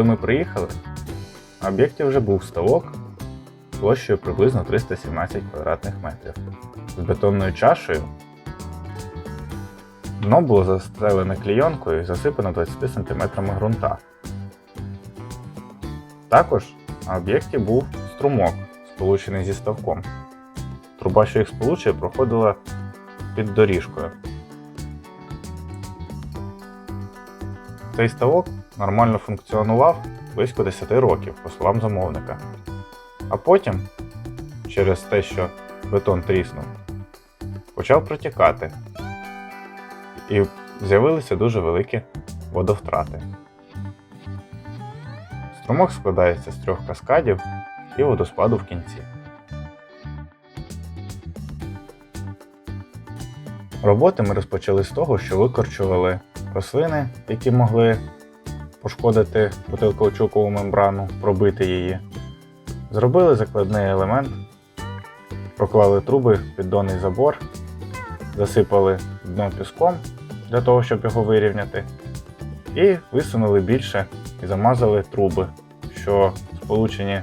Коли ми приїхали, на об'єкті вже був ставок площею приблизно 317 квадратних метрів з бетонною чашею. Дно було застелене клійонкою і засипано 20 см ґрунта. Також на об'єкті був струмок, сполучений зі ставком. Труба, що їх сполучує, проходила під доріжкою. Цей ставок нормально функціонував близько 10 років, по словам замовника. А потім, через те, що бетон тріснув, почав протікати. І з'явилися дуже великі водовтрати. Струмок складається з трьох каскадів і водоспаду в кінці. Роботи ми розпочали з того, що викорчували рослини, які могли пошкодити бутилковчукову мембрану, пробити її. Зробили закладний елемент, проклали труби піддонний забор, засипали дно піском для того, щоб його вирівняти, і висунули більше і замазали труби, що сполучені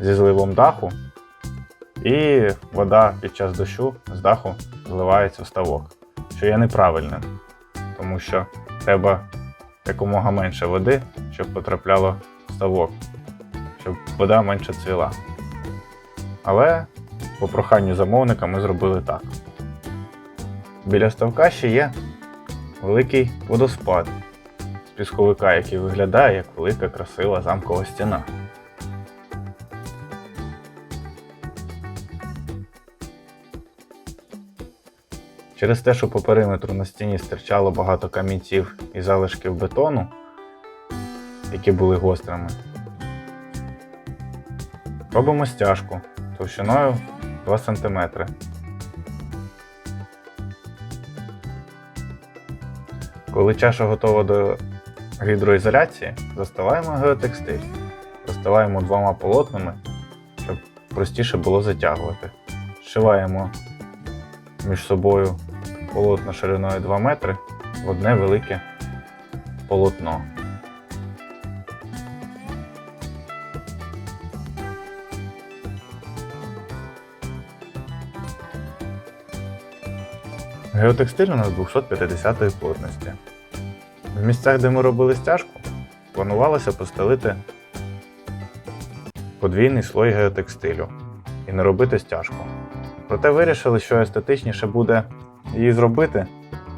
зі зливом даху, і вода під час дощу з даху зливається в ставок, що є неправильним, тому що треба якомога менше води, щоб потрапляло в ставок, щоб вода менше цвіла. Але по проханню замовника ми зробили так. Біля ставка ще є великий водоспад з пісковика, який виглядає як велика красива замкова стіна. Через те, що по периметру на стіні стирчало багато камінців і залишків бетону, які були гострими, робимо стяжку товщиною 2 см. Коли чаша готова до гідроізоляції, застилаємо геотекстиль. Застилаємо двома полотнами, щоб простіше було затягувати. Зшиваємо між собою полотно шириною 2 метри в одне велике полотно. Геотекстиль у нас 250 плотності. В місцях, де ми робили стяжку, планувалося постелити подвійний слой геотекстилю і не робити стяжку. Проте вирішили, що естетичніше буде її зробити,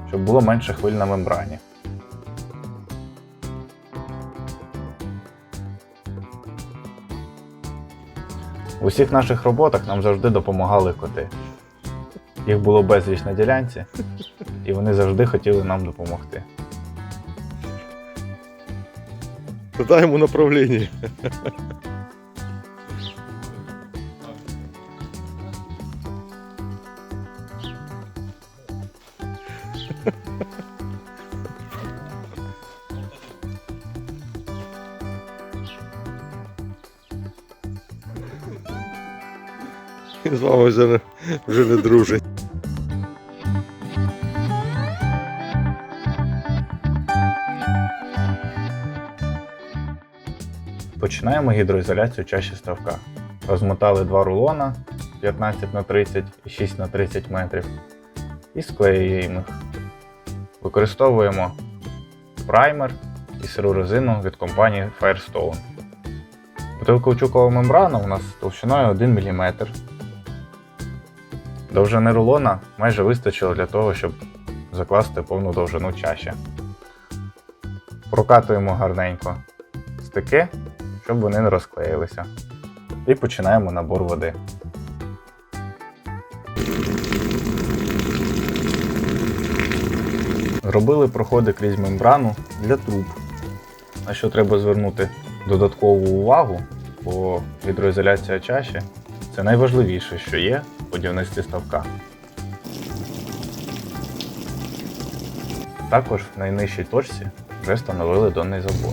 щоб було менше хвиль на мембрані. В усіх наших роботах нам завжди допомагали коти. Їх було безліч на ділянці, і вони завжди хотіли нам допомогти. Дай ему з вами вже не, вже не дружить. Починаємо гідроізоляцію чаші ставка. Розмотали два рулона 15 на 30 і 6 на 30 метрів і склеюємо їх. Використовуємо праймер і сиру резину від компанії Firestone. Бутилковчукова мембрана у нас товщиною 1 мм. Довжини рулона майже вистачило для того, щоб закласти повну довжину чаші. Прокатуємо гарненько стики, щоб вони не розклеїлися. І починаємо набор води. Зробили проходи крізь мембрану для труб. На що треба звернути додаткову увагу, бо гідроізоляція чаші це найважливіше, що є в будівництві ставка. Також в найнижчій точці вже встановили донний забор.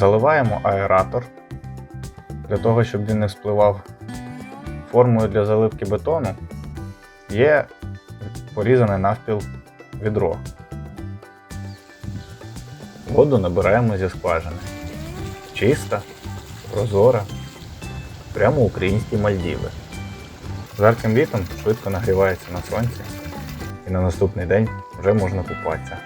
Заливаємо аератор для того, щоб він не спливав формою для заливки бетону є порізане навпіл відро. Воду набираємо зі скважини. Чиста, прозора, прямо українські Мальдіви. Жарким літом швидко нагрівається на сонці, і на наступний день вже можна купатися.